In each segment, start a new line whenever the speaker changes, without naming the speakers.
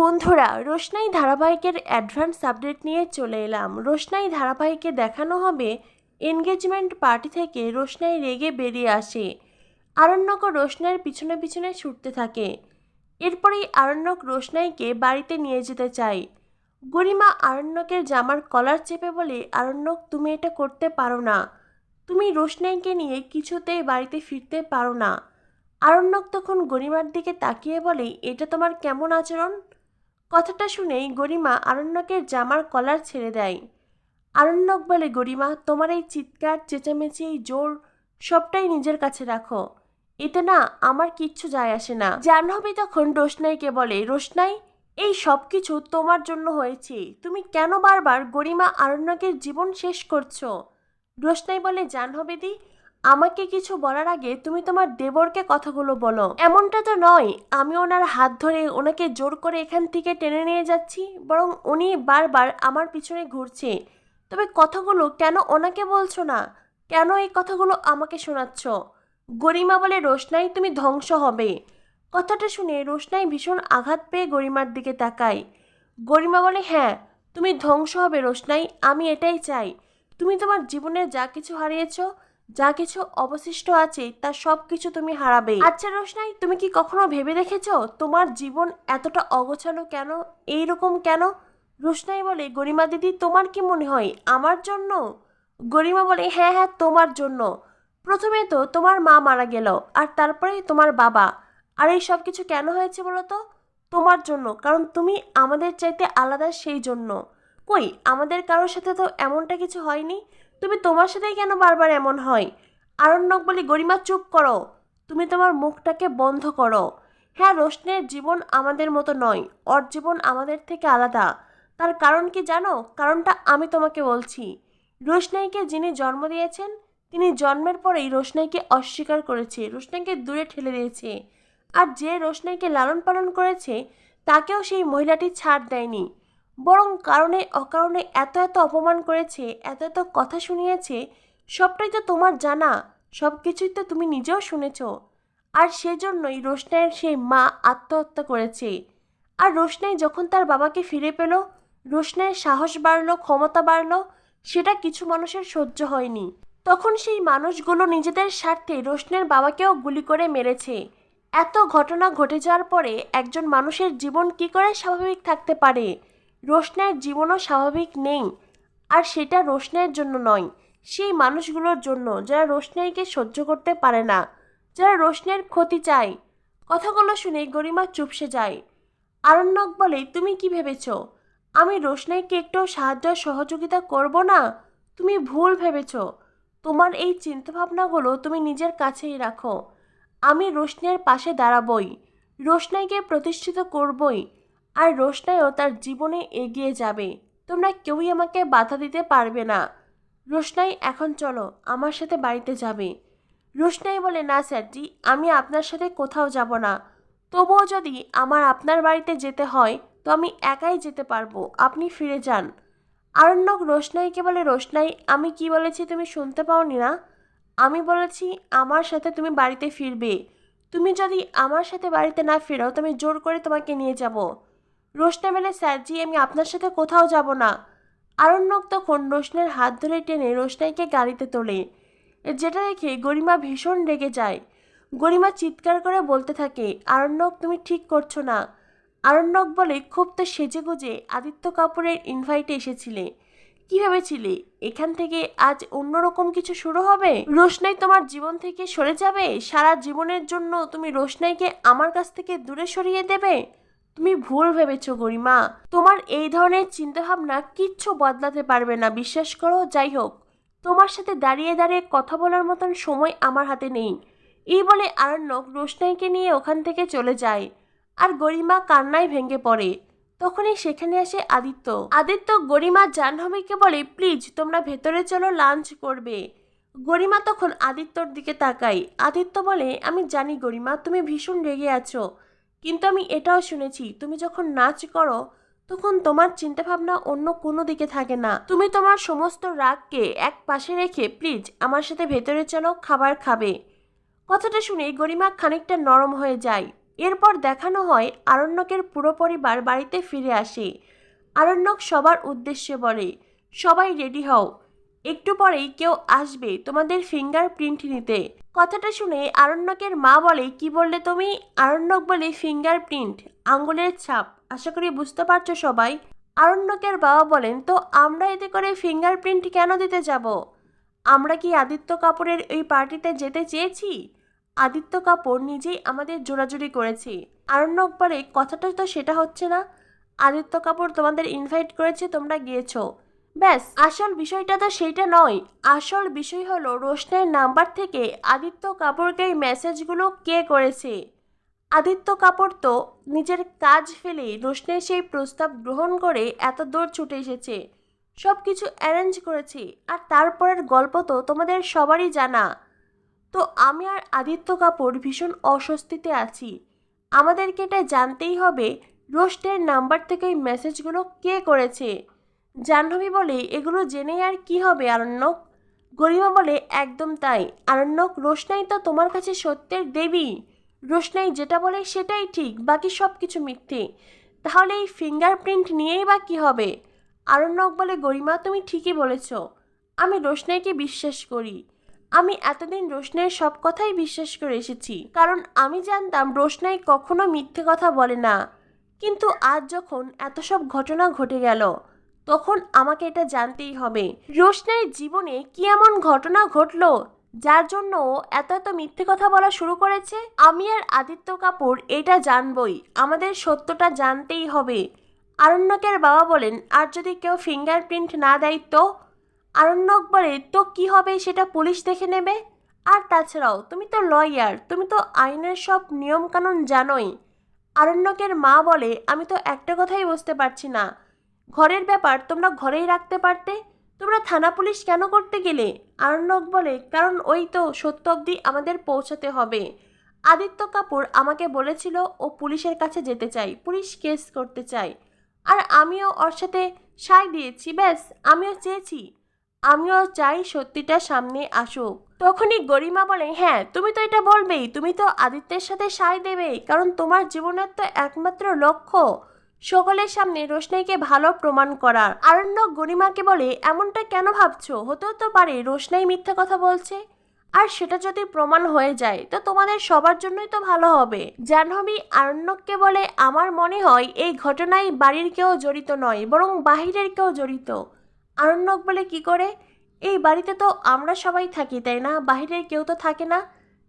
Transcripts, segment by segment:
বন্ধুরা, রোশনাই ধারাবাহিকের advance update নিয়ে চলে এলাম। রোশনাই ধারাবাহিকে দেখানো হবে এনগেজমেন্ট পার্টি থেকে রোশনাই রেগে বেরিয়ে আসে। আরণ্যক রোশনাইয়ের পিছনে পিছনে ছুটতে থাকে। এরপরেই আরণ্যক রোশনাইকে বাড়িতে নিয়ে যেতে চায়। গরিমা আরণ্যকের জামার কলার চেপে বলে, আরণ্যক, তুমি এটা করতে পারো না। তুমি রোশনাইকে নিয়ে কিছুতেই বাড়িতে ফিরতে পারো না। আরণ্যক তখন গরিমার দিকে তাকিয়ে বলে, এটা তোমার কেমন আচরণ? কথাটা শুনেই গরিমা আরণ্যকের জামার কলার ছেড়ে দেয়। আরণ্যক বলে, গরিমা, তোমার এই চিৎকার, চেঁচামেচি, এই জোর, সবটাই নিজের কাছে রাখো। এতে না আমার কিচ্ছু যায় আসে না। জাহ্নবী তখন রোশনাইকে বলে, রোশনাই, এই সব কিছু তোমার জন্য হয়েছে। তুমি কেন বারবার গরিমা আরণ্যকের জীবন শেষ করছ? রোশনাই বলে জাহ্নবীদি আমাকে কিছু বলার আগে তুমি তোমার দেবরকে কথাগুলো বলো। এমনটা তো নয়, আমি ওনার হাত ধরে ওনাকে জোর করে এখান থেকে টেনে নিয়ে যাচ্ছি, বরং উনি বারবার আমার পিছনে ঘুরছে। তবে কথাগুলো কেন ওনাকে বলছো না? কেন এই কথাগুলো আমাকে শোনাচ্ছ? গরিমা বলে রোশনাই তুমি ধ্বংস হবে। কথাটা শুনে রোশনাই ভীষণ আঘাত পেয়ে গরিমার দিকে তাকায়। গরিমা বলে হ্যাঁ তুমি ধ্বংস হবে রোশনাই, আমি এটাই চাই। তুমি তোমার জীবনে যা কিছু হারিয়েছো যা কিছু অবশিষ্ট আছে, তা সব কিছু তুমি হারাবে। আচ্ছা রোশনাই, তুমি কি কখনো ভেবে দেখেছ তোমার জীবন এতটা অগোছালো কেন? এই রকম কেন? রোশনাই বলে, গরিমা দিদি, তোমার কি মনে হয় আমার জন্য? গরিমা বলে হ্যাঁ হ্যাঁ তোমার জন্য। প্রথমে তো তোমার মা মারা গেল, আর তারপরে তোমার বাবা। আর এই সব কিছু কেন হয়েছে বলো তো তোমার জন্য, কারণ তুমি আমাদের চাইতে আলাদা সেই জন্য। কই, আমাদের কারোর সাথে তো এমনটা কিছু হয়নি? তুমি তোমার সাথেই কেন বারবার এমন হয়? আরণ্যক বলি, গরিমা, চুপ করো। তুমি তোমার মুখটাকে বন্ধ করো। হ্যাঁ রোশনের জীবন আমাদের মতো নয়। ওর জীবন আমাদের থেকে আলাদা। তার কারণ কি জানো? কারণটা আমি তোমাকে বলছি। রোশনাইকে যিনি জন্ম দিয়েছেন, তিনি জন্মের পরেই রোশনাইকে অস্বীকার করেছে, রোশনাইকে দূরে ঠেলে দিয়েছে। আর যে রোশনাইকে লালন পালন করেছে, তাকেও সেই মহিলাটি ছাড় দেয়নি। বরং কারণে, অকারণে এত এত অপমান করেছে, এত এত কথা শুনিয়েছে, সবটাই তো তোমার জানা সব কিছুই তো তুমি নিজেও শুনেছ। আর সেজন্যই রোশনাইয়ের সেই মা আত্মহত্যা করেছে। আর রোশনাই যখন তার বাবাকে ফিরে পেল, রোশনাইয়ের সাহস বাড়লো, ক্ষমতা বাড়লো, সেটা কিছু মানুষের সহ্য হয়নি। তখন সেই মানুষগুলো নিজেদের স্বার্থে রোশনের বাবাকেও গুলি করে মেরেছে। এত ঘটনা ঘটে যাওয়ার পরে একজন মানুষের জীবন কি করে স্বাভাবিক থাকতে পারে? রোশনের জীবনও স্বাভাবিক নেই। আর সেটা রোশনের জন্য নয়, সেই মানুষগুলোর জন্য, যারা রোশনাইকে সহ্য করতে পারে না, যারা রোশনের ক্ষতি চায়। কথাগুলো শুনে গরিমা চুপসে যায়। আরণ্যক বলে, তুমি কি ভেবেছ? আমি রোশনাইকে একটু সাহায্য সহযোগিতা করব না? তুমি ভুল ভেবেছ। তোমার এই চিন্তাভাবনাগুলো তুমি নিজের কাছেই রাখো। আমি রোশনের পাশে দাঁড়াবই। রোশনাইকে প্রতিষ্ঠিত করবই। আর রোশনাইও তার জীবনে এগিয়ে যাবে। তোমরা কেউই আমাকে বাধা দিতে পারবে না। রোশনাই, এখন চলো, আমার সাথে বাড়িতে যাবে। রোশনাই বলে, না স্যারজি আমি আপনার সাথে কোথাও যাব না। তবুও যদি আমার আপনার বাড়িতে যেতে হয়, তো আমি একাই যেতে পারব। আপনি ফিরে যান। আরণ্যক রোশনাইকে বলে, রোশনাই, আমি কি বলেছি তুমি শুনতে পাওনি না? আমি বলেছি, আমার সাথে তুমি বাড়িতে ফিরবে। তুমি যদি আমার সাথে বাড়িতে না ফেরো, তো আমি জোর করে তোমাকে নিয়ে যাব। রোশনা বলে স্যারজি আমি আপনার সাথে কোথাও যাব না। আরণ্যক তখন রোশনের হাত ধরে টেনে রোশনাইকে গাড়িতে তোলে। যেটা দেখে গরিমা ভীষণ রেগে যায়। গরিমা চিৎকার করে বলতে থাকে, আরণ্যক, তুমি ঠিক করছ না। আরণ্যক বলে, খুব তো সেজে গুজে আদিত্য কাপুরের ইনভাইটে এসেছিলে। কি ভেবেছিলে, এখান থেকে আজ অন্যরকম কিছু শুরু হবে? রোশনাই তোমার জীবন থেকে সরে যাবে? সারা জীবনের জন্য তুমি রোশনাইকে আমার কাছ থেকে দূরে সরিয়ে দেবে? তুমি ভুল ভেবেছো গরিমা। তোমার এই ধরনের চিন্তাভাবনা কিচ্ছু বদলাতে পারবে না, বিশ্বাস করো, যাই হোক। তোমার সাথে দাঁড়িয়ে দাঁড়িয়ে কথা বলার মতন সময় আমার হাতে নেই। এই বলে আরণ্যক রোশনাইকে নিয়ে ওখান থেকে চলে যায়। আর গরিমা কান্নায় ভেঙে পড়ে। তখনই সেখানে আসে আদিত্য। আদিত্য, গরিমা, জাহ্নবীকে বলে, প্লিজ, তোমরা ভেতরে চলো, লাঞ্চ করবে। গরিমা তখন আদিত্যর দিকে তাকাই আদিত্য বলে, আমি জানি গরিমা, তুমি ভীষণ রেগে আছো। কিন্তু আমি এটাও শুনেছি, তুমি যখন নাচ করো, তখন তোমার চিন্তাভাবনা অন্য কোনো দিকে থাকে না। তুমি তোমার সমস্ত রাগকে এক পাশে রেখে প্লিজ আমার সাথে ভেতরে চলো, খাবার খাবে। কথাটা শুনে গরিমা খানিকটা নরম হয়ে যায়। এরপর দেখানো হয় আরণ্যকের পুরো পরিবার বাড়িতে ফিরে আসে। আরণ্যক সবার উদ্দেশ্যে বলে, সবাই রেডি হও। একটু পরেই কেউ আসবে তোমাদের ফিঙ্গারপ্রিন্ট নিতে। কথাটা শুনে আরণ্যকের মা বলে, কি বললে তুমি? আরণ্যক বলে ফিঙ্গারপ্রিন্ট আঙ্গুলের ছাপ। আশা করি বুঝতে পারছ সবাই? আরণ্যকের বাবা বলেন, তো আমরা এতে করে ফিঙ্গারপ্রিন্ট কেন দিতে যাব? আমরা কি আদিত্য কাপুরের ওই পার্টিতে যেতে চেয়েছি? আদিত্য কাপুর নিজেই আমাদের জোরাজুরি করেছে। আরণ্যক বলে, কথাটা তো সেটা হচ্ছে না। আদিত্য কাপুর তোমাদের ইনভাইট করেছে, তোমরা গিয়েছো। ব্যাস, আসল বিষয়টা তো সেইটা নয়। আসল বিষয় হলো, রোশনের নাম্বার থেকে আদিত্য কাপুরকে এই মেসেজগুলো কে করেছে? আদিত্য কাপুর তো নিজের কাজ ফেলে রোশনের সেই প্রস্তাব গ্রহণ করে এত দূর ছুটে এসেছে। সব কিছু অ্যারেঞ্জ করেছে, আর তারপরের গল্প তো তোমাদের সবারই জানা। তো আমি আর আদিত্য কাপুর ভীষণ অস্বস্তিতে আছি। আমাদেরকে এটা জানতেই হবে রোস্টের নাম্বার থেকে এই মেসেজগুলো কে করেছে? জাহ্নবী বলে, এগুলো জেনে আর কি হবে, আরণ্যক? গরিমা বলে, একদম তাই। আরণ্যক, রোশনাই তো তোমার কাছে সত্যের দেবী। রোশনাই যেটা বলে সেটাই ঠিক, বাকি সব কিছু মিথ্যে। তাহলে এই ফিঙ্গারপ্রিন্ট নিয়েই বা কি হবে? আরণ্যক বলে, গরিমা, তুমি ঠিকই বলেছ। আমি রোশনাইকে বিশ্বাস করি। আমি এতদিন রোশনাইয়ের সব কথাই বিশ্বাস করে এসেছি। কারণ আমি জানতাম রোশনাই কখনো মিথ্যে কথা বলে না। কিন্তু আজ যখন এত সব ঘটনা ঘটে গেল তখন আমাকে এটা জানতেই হবে। রোশনাইয়ের জীবনে কি এমন ঘটনা ঘটলো, যার জন্য এত এত মিথ্যে কথা বলা শুরু করেছে? আমি আর আদিত্য কাপুর এটা জানবই, আমাদের সত্যটা জানতেই হবে। আরণ্যকের বাবা বলেন, আর যদি কেউ ফিঙ্গারপ্রিন্ট না দেয় তো? আরণ্যক বলে, তো কি হবে সেটা পুলিশ দেখে নেবে? আর তাছাড়াও, তুমি তো লয়ার তুমি তো আইনের সব নিয়মকানুন জানোই। আরণ্যকের মা বলে, আমি তো একটা কথাই বুঝতে পারছি না। ঘরের ব্যাপার তোমরা ঘরেই রাখতে পারতে? তোমরা থানা পুলিশ কেন করতে গেলে? আরণ্যক বলে, কারণ ওই তো সত্য অবধি আমাদের পৌঁছাতে হবে। আদিত্য কাপুর আমাকে বলেছিল ও পুলিশের কাছে যেতে চাই, পুলিশ কেস করতে চাই আর আমিও ওর সাথে সায় দিয়েছি, ব্যাস, আমিও চেয়েছি। আমিও চাই সত্যিটা সামনে আসুক। তখনই গরিমা বলে হ্যাঁ তুমি তো এটা বলবেই, তুমি তো আদিত্যের সাথে সাই দেবেই, কারণ তোমার জীবনের তো একমাত্র লক্ষ্য। সকলের সামনে রোশনাইকে ভালো প্রমাণ করার। আরণ্য গরিমাকে বলে, এমনটা কেন ভাবছ? হতেও তো পারে রোশনাই মিথ্যা কথা বলছে। আর সেটা যদি প্রমাণ হয়ে যায়, তো তোমাদের সবার জন্যই তো ভালো হবে। জাহ্নবী আরণ্যককে বলে, আমার মনে হয় এই ঘটনায় বাড়ির কেউ জড়িত নয়, বরং বাহিরের কেউ জড়িত। আরণ্যক বলে, কি করে? এই বাড়িতে তো আমরা সবাই থাকি, তাই না? বাহিরের কেউ তো থাকে না?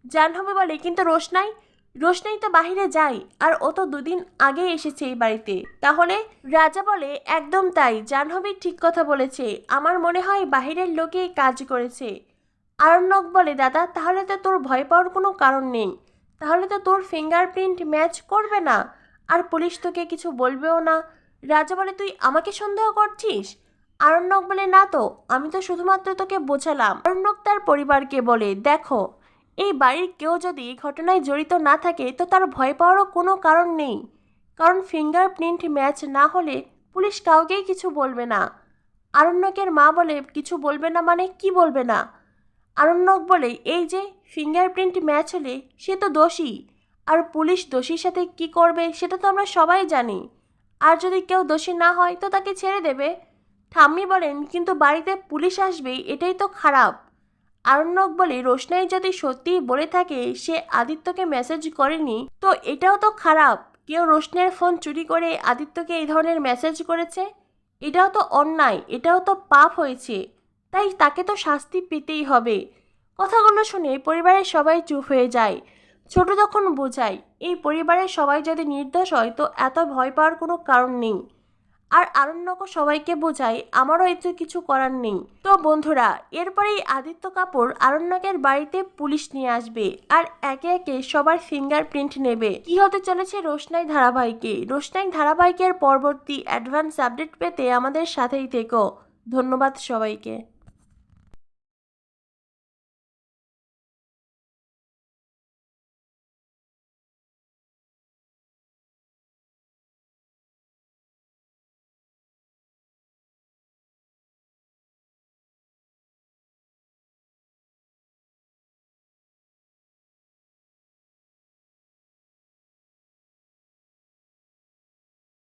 জাহ্নবী বলে, কিন্তু রোশনাই রোশনাই তো বাহিরে যায়, আর ও তো দুদিন আগে এসেছে এই বাড়িতে। তাহলে রাজা বলে, একদম তাই, জাহ্নবী ঠিক কথা বলেছে। আমার মনে হয় বাহিরের লোকেই কাজ করেছে। আরণ্যক বলে, দাদা, তাহলে তো তোর ভয় পাওয়ার কোনো কারণ নেই। তাহলে তো তোর ফিঙ্গারপ্রিন্ট ম্যাচ করবে না, আর পুলিশ তোকে কিছু বলবেও না। রাজা বলে, তুই আমাকে সন্দেহ করছিস? আরণ্যক বলে, না তো, আমি তো শুধুমাত্র তোকে বোঝালাম। আরণ্যক তার পরিবারকে বলে, দেখো এই বাড়ির কেউ যদি ঘটনায় জড়িত না থাকে, তো তার ভয় পাওয়ারও কোনো কারণ নেই। কারণ ফিঙ্গারপ্রিন্ট ম্যাচ না হলে পুলিশ কাউকেই কিছু বলবে না। আরণ্যকের মা বলে, কিছু বলবে না মানে কি বলবে না? আরণ্যক বলে, এই যে ফিঙ্গারপ্রিন্ট ম্যাচ হলে সে তো দোষী। আর পুলিশ দোষীর সাথে কি করবে সেটা তো আমরা সবাই জানি। আর যদি কেউ দোষী না হয়, তো তাকে ছেড়ে দেবে। ঠাম্মি বলেন, কিন্তু বাড়িতে পুলিশ আসবে এটাই তো খারাপ। আরণ্যক বলে রোশনাই যদি সত্যিই বলে থাকে, সে আদিত্যকে মেসেজ করেনি, তো এটাও তো খারাপ। কেউ রোশনের ফোন চুরি করে আদিত্যকে এই ধরনের মেসেজ করেছে? এটাও তো অন্যায়, এটাও তো পাপ হয়েছে। তাই তাকে তো শাস্তি পেতেই হবে। কথাগুলো শুনে পরিবারের সবাই চুপ হয়ে যায়। ছোট তখন বোঝায়, এই পরিবারের সবাই যদি নির্দোষ হয়, তো এত ভয় পাওয়ার কোনো কারণ নেই। আর আরণ্যক সবাইকে বোঝায়, আমারও এতে কিছু করার নেই। তো বন্ধুরা, এরপরেই আদিত্য কাপুর আরণ্যকের বাড়িতে পুলিশ নিয়ে আসবে আর একে একে সবার ফিঙ্গার প্রিন্ট নেবে। কি হতে চলেছে রোশনাই ধারাবাহিকে? রোশনাই ধারাবাহিকের পরবর্তী অ্যাডভান্স আপডেট পেতে আমাদের সাথেই থেকো। ধন্যবাদ সবাইকে।